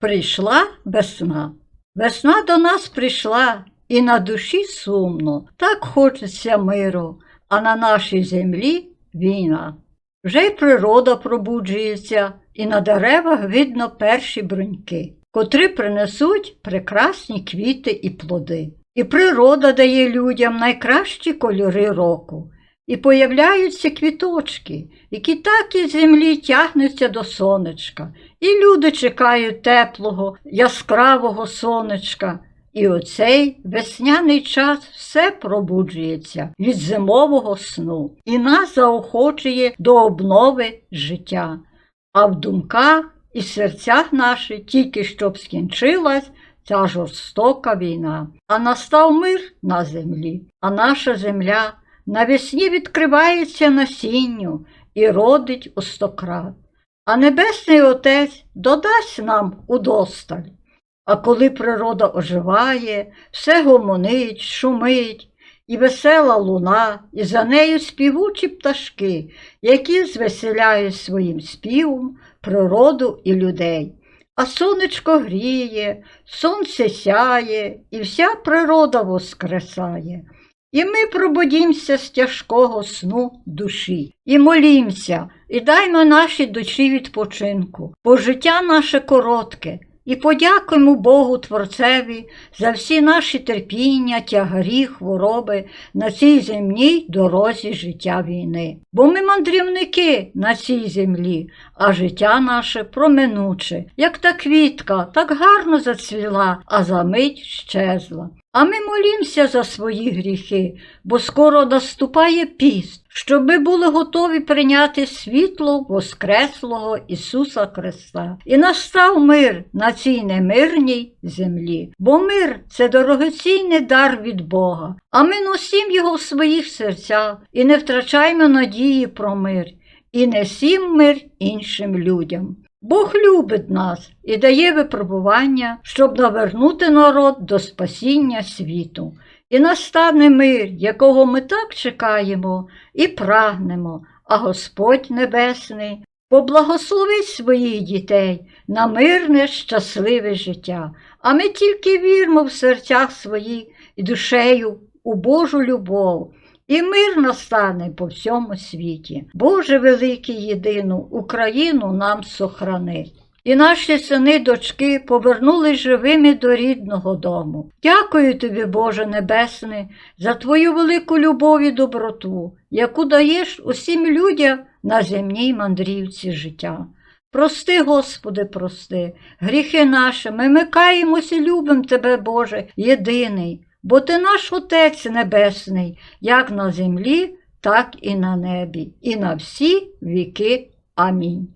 Прийшла весна. Весна до нас прийшла, і на душі сумно, так хочеться миру, а на нашій землі війна. Вже й природа пробуджується, і на деревах видно перші бруньки, котрі принесуть прекрасні квіти і плоди. І природа дає людям найкращі кольори року. І появляються квіточки, які так із землі тягнуться до сонечка, і люди чекають теплого, яскравого сонечка. І оцей весняний час все пробуджується від зимового сну і нас заохочує до обнови життя. А в думках і серцях наших тільки щоб скінчилась ця жорстока війна, а настав мир на землі, а наша земля навесні відкривається насінню і родить у стократ. А Небесний Отець додасть нам удосталь. А коли природа оживає, все гомонить, шумить, і весела луна, і за нею співучі пташки, які звеселяють своїм співом природу і людей. А сонечко гріє, сонце сяє, і вся природа воскресає. І ми пробудімося з тяжкого сну душі, і молімося, і даймо нашій душі відпочинку, бо життя наше коротке, і подякуємо Богу Творцеві за всі наші терпіння, тягарі, хвороби на цій земній дорозі життя війни. Бо ми мандрівники на цій землі, а життя наше проминуче, як та квітка, так гарно зацвіла, а за мить щезла. А ми молімося за свої гріхи, бо скоро наступає піст, щоб ми були готові прийняти світло Воскреслого Ісуса Христа. І настав мир на цій немирній землі. Бо мир це дорогоцінний дар від Бога, а ми носім його в своїх серцях і не втрачаймо надії про мир, і несім мир іншим людям. Бог любить нас і дає випробування, щоб навернути народ до спасіння світу. І настане мир, якого ми так чекаємо і прагнемо, а Господь Небесний поблагословить своїх дітей на мирне, щасливе життя. А ми тільки віримо в серцях своїх і душею у Божу любов. І мир настане по всьому світі. Боже великий єдину, Україну нам сохрани. І наші сини, дочки повернулись живими до рідного дому. Дякую тобі, Боже Небесний, за твою велику любов і доброту, яку даєш усім людям на земній мандрівці життя. Прости, Господи, прости, гріхи наші, ми микаємося любимо Тебе, Боже, єдиний, бо Ти наш Отець Небесний, як на землі, так і на небі, і на всі віки. Амінь.